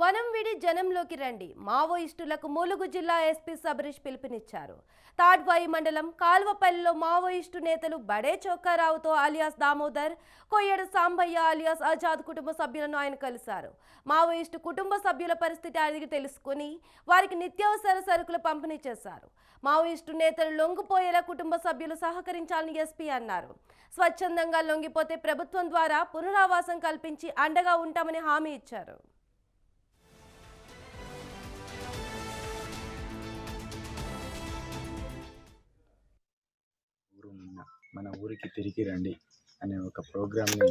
వనం విడి జనంలోకి రండి. మావోయిస్టులకు ములుగు జిల్లా ఎస్పీ సబరీష్ పిలుపునిచ్చారు. తాడ్వాయి మండలం కాల్వపల్లిలో మావోయిస్టు నేతలు బడే చొక్కారావుతో అలియాస్ దామోదర్ కొయ్యడ సాంబయ్య అలియాస్ ఆజాద్ కుటుంబ సభ్యులను ఆయన కలిశారు. మావోయిస్టు కుటుంబ సభ్యుల పరిస్థితి అడిగి తెలుసుకుని వారికి నిత్యావసర సరుకులు పంపిణీ చేశారు. మావోయిస్టు నేతలు లొంగిపోయేలా కుటుంబ సభ్యులు సహకరించాలని ఎస్పీ అన్నారు. స్వచ్ఛందంగా లొంగిపోతే ప్రభుత్వం ద్వారా పునరావాసం కల్పించి అండగా ఉంటామని హామీ ఇచ్చారు. మన ఊరికి తిరిగి రండి అనే ఒక ప్రోగ్రామ్ని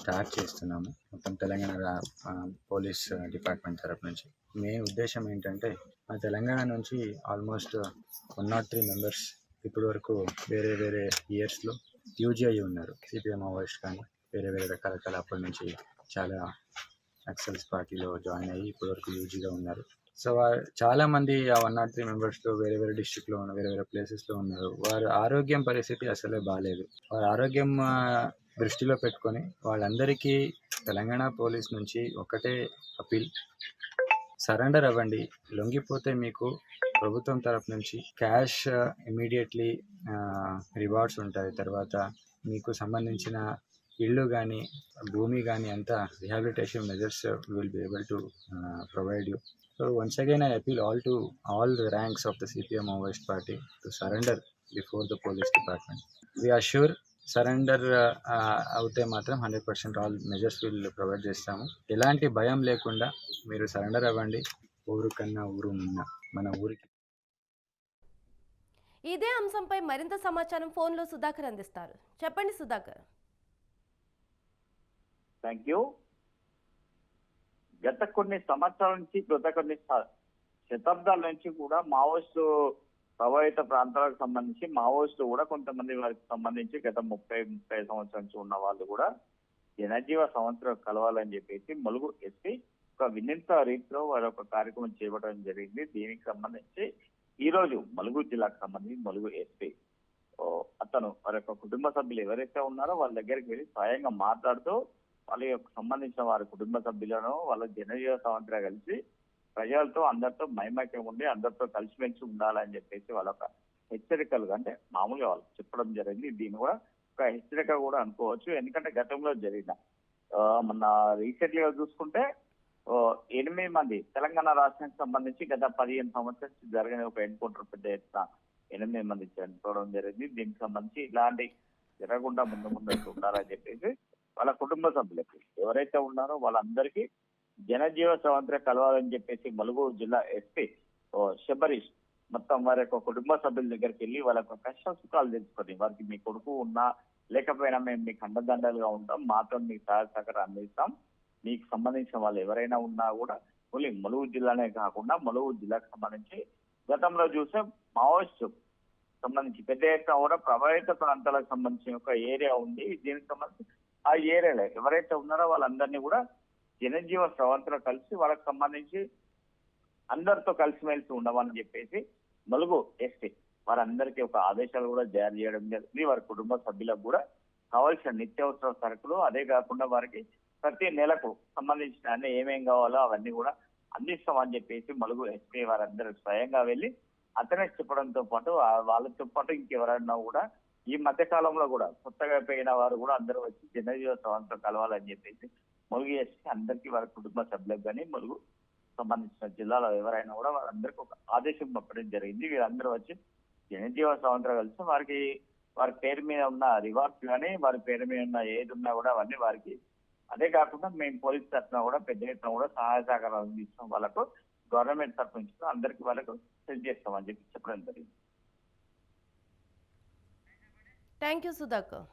స్టార్ట్ చేస్తున్నాము. మొత్తం తెలంగాణ పోలీస్ డిపార్ట్మెంట్ తరపు నుంచి. మెయిన్ ఉద్దేశం ఏంటంటే మన తెలంగాణ నుంచి almost one not three members ఇప్పటి వరకు వేరే వేరే ఇయర్స్లో యూజీ అయ్యి ఉన్నారు. సిపిఎం మావోయిస్ట్ కానీ వేరే వేరే రకాల అప్పటి నుంచి చాలా నక్సల్స్ పార్టీలో జాయిన్ అయ్యి ఇప్పటివరకు యూజీగా ఉన్నారు. సో వా- చాలా మంది ఆ వన్ నాట్ త్రీ మెంబర్స్లో వేరే వేరే డిస్టిక్లో ఉన్న వేరే వేరే ప్లేసెస్లో ఉన్నారు. వారి ఆరోగ్యం పరిస్థితి అసలే బాగాలేదు వారి ఆరోగ్యం దృష్టిలో పెట్టుకొని వాళ్ళందరికీ తెలంగాణ పోలీస్ నుంచి ఒకటే అపీల్. సరెండర్ అవ్వండి. లొంగిపోతే మీకు ప్రభుత్వం తరపు నుంచి క్యాష్ ఇమీడియట్లీ రివార్డ్స్ ఉంటాయి. తర్వాత మీకు సంబంధించిన ఇళ్ళు కానీ భూమి కానీ అంతా rehabilitation measures will be able to provide you so once again I appeal all to all the ranks of the CPM Maoist party to surrender before the police department We are surrender uh, అవుతే మాత్రం hundred percent all measures will provide చేస్తాము. ఎలాంటి భయం లేకుండా మీరు surrender అవ్వండి. ఊరు కన్నా ఊరు ఉన్న మన ఊరికి. ఇదే అంశంపై మరింత సమాచారం ఫోన్లో సుధాకర్ అందిస్తారు. చెప్పండి సుధాకర్. థ్యాంక్ యూ గత కొన్ని సంవత్సరాల నుంచి గత కొన్ని శతాబ్దాల నుంచి కూడా మావోయిస్టు ప్రభావిత ప్రాంతాలకు సంబంధించి మావోయిస్టులు కూడా కొంతమంది వారికి సంబంధించి గత ముప్పై ముప్పై సంవత్సరాల నుంచి ఉన్న వాళ్ళు కూడా జనజీవ సంవత్సరం కలవాలని చెప్పేసి ములుగు ఎస్పీ ఒక వినూత్న రీతిలో వారి ఒక కార్యక్రమం చేపట్టడం జరిగింది. దీనికి సంబంధించి ఈ రోజు మలుగు జిల్లాకు సంబంధించి మలుగు ఎస్పీ అతను వారి యొక్క కుటుంబ సభ్యులు ఎవరైతే ఉన్నారో వాళ్ళ దగ్గరికి వెళ్ళి స్వయంగా మాట్లాడుతూ వాళ్ళ యొక్క సంబంధించిన వారి కుటుంబ సభ్యులను వాళ్ళ జనజీవ సంవత్సరం కలిసి ప్రజలతో అందరితో మైమక్యం ఉండి అందరితో కలిసిమెలిసి ఉండాలని చెప్పేసి వాళ్ళ ఒక హెచ్చరికలు అంటే మామూలుగా వాళ్ళు చెప్పడం జరిగింది. దీన్ని కూడా ఒక హెచ్చరిక కూడా అనుకోవచ్చు. ఎందుకంటే గతంలో జరిగిన మన మొన్న రీసెంట్గా చూసుకుంటే ఎనిమిది మంది తెలంగాణ రాష్ట్రానికి సంబంధించి గత పదిహేను సంవత్సరాల నుంచి జరిగిన ఒక ఎన్కౌంటర్ పెద్ద ఎత్తున ఎనిమిది మంది చనిపోవడం జరిగింది. దీనికి సంబంధించి ఇలాంటి జరగకుండా ముందు ముందు ఉండాలని చెప్పేసి కుటుంబ సభ్యులకి ఎవరైతే ఉన్నారో వాళ్ళందరికీ జనజీవ స్వాతంత్ర కలవాలని చెప్పేసి మలుగూరు జిల్లా ఎస్పీ శబరీష్ మొత్తం వారి యొక్క కుటుంబ సభ్యుల దగ్గరికి వెళ్ళి వాళ్ళ యొక్క కష్ట సుఖాలు తెలుసుకొని వారికి మీ కొడుకు ఉన్నా లేకపోయినా మేము మీకు అండదండలుగా ఉంటాం మాతో మీకు సహాయ సహకారం అందిస్తాం. మీకు సంబంధించిన వాళ్ళు ఎవరైనా ఉన్నా కూడా ఓన్లీ మలుగు జిల్లానే కాకుండా మలుగు జిల్లాకు సంబంధించి గతంలో చూస్తే మావోయిస్ట్ సంబంధించి పెద్ద ఎత్తున కూడా ప్రభావిత ప్రాంతాలకు సంబంధించిన ఒక ఏరియా ఉంది. దీనికి సంబంధించి ఆ ఏరియాలో ఎవరైతే ఉన్నారో వాళ్ళందరినీ కూడా జనజీవ స్రవంతిలో కలిసి వాళ్ళకి సంబంధించి అందరితో కలిసిమెలిసి ఉండమని చెప్పేసి మలుగు ఎస్టీ వారందరికీ ఒక ఆదేశాలు కూడా జారీ చేయడం జరిగింది. వారి కుటుంబ సభ్యులకు కూడా కావాల్సిన నిత్యావసర సరుకులు అదే కాకుండా వారికి ప్రతి నెలకు సంబంధించిన అన్ని ఏమేం కావాలో అవన్నీ కూడా అందిస్తామని చెప్పేసి మలుగు ఎస్పీ వారందరూ స్వయంగా వెళ్ళి అతనే చెప్పడంతో పాటు వాళ్ళతో పాటు ఇంకెవరన్నా కూడా ఈ మధ్య కాలంలో కూడా కొత్తగా పోయిన వారు కూడా అందరూ వచ్చి జనజీవ కలవాలని చెప్పేసి ములుగు చేసి అందరికీ వారి కుటుంబ సభ్యులకు కానీ ములుగు సంబంధించిన జిల్లాలో ఎవరైనా కూడా వారందరికీ ఒక ఆదేశం పంపడం జరిగింది. వీరందరూ వచ్చి జనజీవ సంవత్సరం కలిసి వారికి వారి పేరు మీద ఉన్న రివార్డ్స్ కానీ వారి పేరు మీద ఉన్న ఏది ఉన్నా కూడా అవన్నీ వారికి అదే కాకుండా మేము పోలీస్ తరఫున కూడా పెద్ద ఎత్తున కూడా సహాయ సహకారాలు అందిస్తాం. వాళ్ళకు గవర్నమెంట్ తరఫు నుంచి అందరికి వాళ్ళకు సెండ్ చేస్తామని చెప్పి చెప్పడం జరిగింది. Thank you Sudhakar